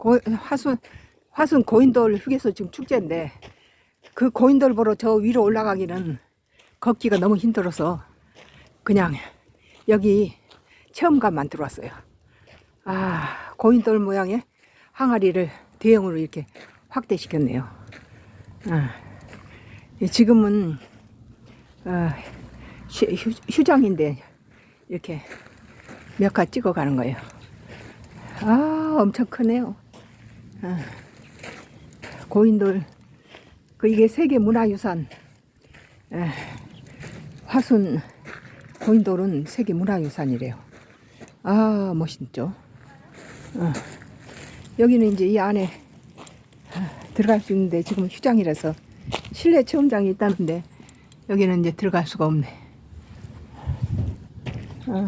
고, 화순 화순 고인돌 휴게소 지금 축제인데 그 고인돌 보러 저 위로 올라가기는 걷기가 너무 힘들어서 그냥 여기 체험관만 들어왔어요. 아 고인돌 모양의 항아리를 대형으로 이렇게 확대시켰네요. 아, 지금은 아, 휴, 휴- 휴장인데 이렇게 몇 가 찍어가는 거예요. 아 엄청 크네요. 아, 고인돌 그 이게 세계 문화유산 에, 화순 고인돌은 세계 문화유산이래요. 아 멋있죠. 어. 여기는 이제 이 안에 아, 들어갈 수 있는데 지금 휴장이라서 실내 체험장이 있다는데 여기는 이제 들어갈 수가 없네. 어.